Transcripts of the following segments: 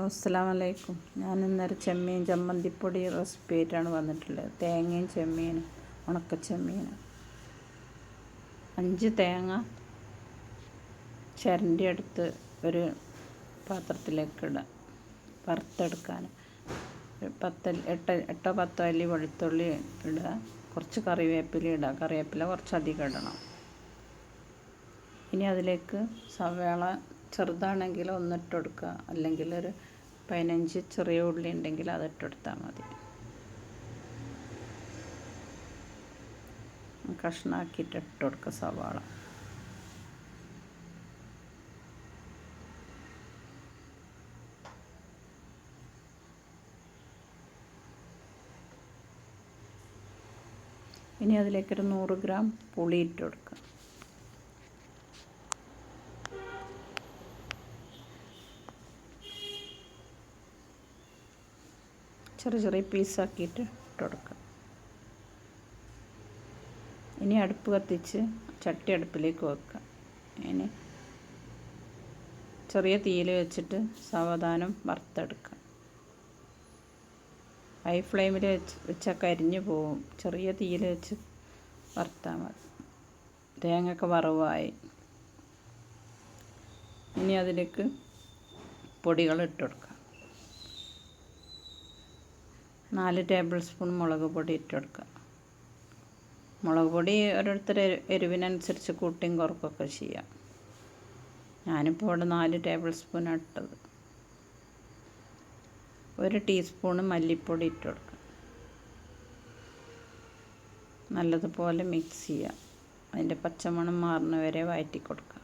അസ്സാം വലൈക്കും ഞാൻ ഇന്നൊരു ചെമ്മീൻ ചമ്മന്തിപ്പൊടി റെസിപ്പി ആയിട്ടാണ് വന്നിട്ടുള്ളത്. തേങ്ങയും ചെമ്മീനും ഉണക്ക ചെമ്മീനും. അഞ്ച് തേങ്ങ ചിരണ്ടി എടുത്ത് ഒരു പാത്രത്തിലേക്ക് ഇടുക വറുത്തെടുക്കാൻ പത്ത് എട്ട് എട്ടോ പത്തോ അല്ലി വെളുത്തുള്ളി ഇടുക. കുറച്ച് കറിവേപ്പില ഇടുക. കറിവേപ്പില കുറച്ച് കുറച്ചധികം ഇടണം. ഇനി അതിലേക്ക് സവേള ചെറുതാണെങ്കിൽ ഒന്നിട്ട് കൊടുക്കുക അല്ലെങ്കിൽ ഒരു പതിനഞ്ച് ചെറിയ ഉള്ളി ഉണ്ടെങ്കിൽ അതിട്ട് കൊടുത്താൽ മതി. കഷ്ണാക്കിയിട്ട് ഇട്ട് കൊടുക്കുക സവാള. ഇനി അതിലേക്കൊരു നൂറ് ഗ്രാം പുളി ഇട്ട് കൊടുക്കുക ചെറിയ ചെറിയ പീസാക്കിയിട്ട് ഇട്ട് കൊടുക്കുക. ഇനി അടുപ്പ് കത്തിച്ച് ചട്ടി അടുപ്പിലേക്ക് വെക്കുക. ഇനി ചെറിയ തീയിൽ വെച്ചിട്ട് സാവധാനം വറുത്തെടുക്കുക. ഹൈ ഫ്ലെയിമിൽ വെച്ച് വെച്ചാൽ കരിഞ്ഞു പോവും. ചെറിയ തീയിൽ വെച്ച് വറുത്താൽ മതി. തേങ്ങയൊക്കെ വറവായി. ഇനി അതിലേക്ക് പൊടികൾ ഇട്ട് കൊടുക്കുക. നാല് ടേബിൾ സ്പൂൺ മുളക് പൊടി ഇട്ട് കൊടുക്കുക മുളക് പൊടി ഓരോരുത്തർ എരിവിനനുസരിച്ച് കൂട്ടിയും കുറക്കൊക്കെ ചെയ്യാം. ഞാനിപ്പോൾ ഇവിടെ നാല് ടേബിൾ സ്പൂൺ ഇട്ടത്. ഒരു ടീസ്പൂണ് മല്ലിപ്പൊടി ഇട്ട് കൊടുക്കുക നല്ലതുപോലെ മിക്സ് ചെയ്യുക അതിന്റെ പച്ചമണം മാറുന്ന വരെ കൊടുക്കുക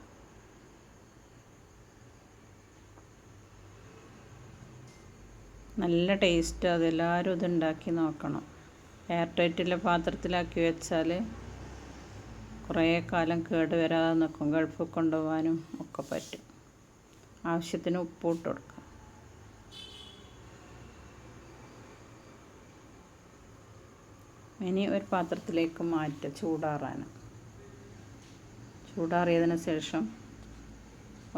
നല്ല ടേസ്റ്റ് അതെല്ലാവരും ഇത് ഉണ്ടാക്കി നോക്കണം. എയർ ടൈറ്റുള്ള പാത്രത്തിലാക്കി വെച്ചാൽ കുറേ കാലം കേട് വരാതെ നിൽക്കും ഗൾഫിൽ കൊണ്ടുപോകാനും ഒക്കെ പറ്റും. ആവശ്യത്തിന് ഉപ്പ് ഇട്ട് കൊടുക്കുക ഇനി ഒരു പാത്രത്തിലേക്ക് മാറ്റുക ചൂടാറാൻ. ചൂടാറിയതിന് ശേഷം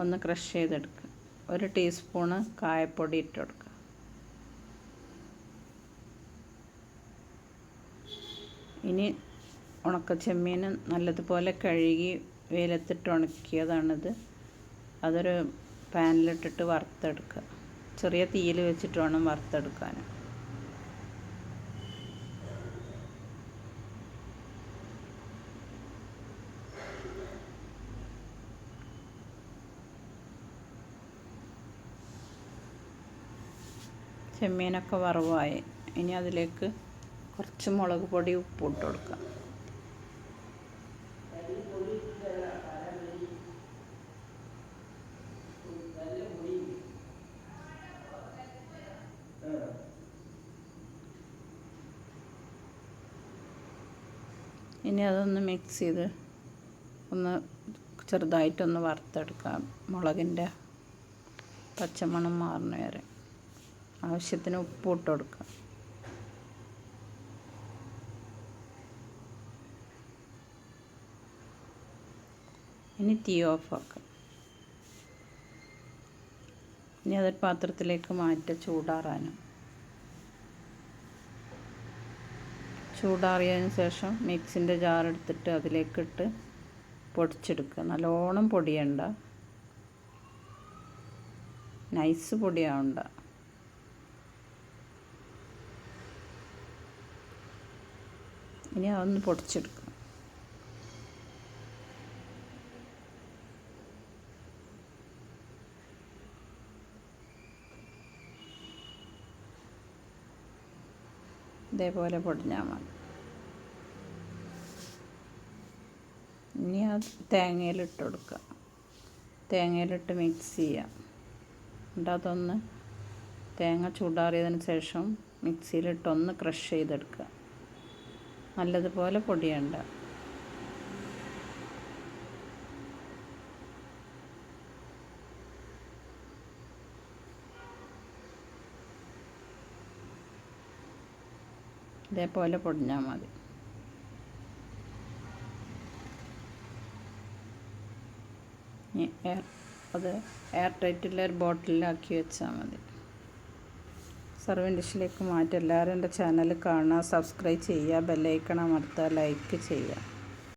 ഒന്ന് ക്രഷ് ചെയ്തെടുക്കുക. ഒരു ടീസ്പൂണ് കായപ്പൊടി ഇട്ട് ഇനി ഉണക്ക ചെമ്മീൻ നല്ലതുപോലെ കഴുകി വെയിലത്തിട്ട് ഉണക്കിയതാണിത്. അതൊരു പാനിലിട്ടിട്ട് വറുത്തെടുക്കുക. ചെറിയ തീയിൽ വെച്ചിട്ട് വേണം വറുത്തെടുക്കാൻ. ചെമ്മീനൊക്കെ വറവായി. ഇനി അതിലേക്ക് കുറച്ച് മുളക് പൊടി ഉപ്പ് ഇട്ട് കൊടുക്കുക. ഇനി അതൊന്ന് മിക്സ് ചെയ്ത് ഒന്ന് ചെറുതായിട്ടൊന്ന് വറുത്തെടുക്കാം മുളകിന്റെ പച്ചമണം മാറുന്ന വരെ. ആവശ്യത്തിന് ഉപ്പ് ഇട്ട് കൊടുക്കുക. ഇനി തീ ഓഫാക്കാം. ഇനി അതൊരു പാത്രത്തിലേക്ക് മാറ്റുക ചൂടാറാനും. ചൂടാറിയതിന് ശേഷം മിക്സിന്റെ ജാറെടുത്തിട്ട് അതിലേക്കിട്ട് പൊടിച്ചെടുക്കുക. നല്ലോണം പൊടിയണ്ട. നൈസ് പൊടിയാവണ്ട. ഇനി അതൊന്ന് പൊടിച്ചെടുക്കുക. ഇതേപോലെ പൊടിഞ്ഞാൽ മതി. ഇനി ആ തേങ്ങയിലിട്ട് കൊടുക്കുക തേങ്ങയിലിട്ട് മിക്സ് ചെയ്യാം. എന്നിട്ട് അതൊന്ന് തേങ്ങ ചൂടാറിയതിന് ശേഷം മിക്സിയിലിട്ടൊന്ന് ക്രഷ് ചെയ്തെടുക്കുക നല്ലതുപോലെ പൊടിയണ്ട. ഇതേപോലെ പൊടിഞ്ഞാൽ മതി. അത് എയർ ടൈറ്റുള്ള ഒരു ബോട്ടിലാക്കി വെച്ചാൽ മതി. സർവീൻ ഡിഷിലേക്ക് മാറ്റി എല്ലാവരും എന്റെ ചാനൽ കാണുക സബ്സ്ക്രൈബ് ചെയ്യുക ബെല്ലൈക്കണം അടുത്ത ലൈക്ക് ചെയ്യുക.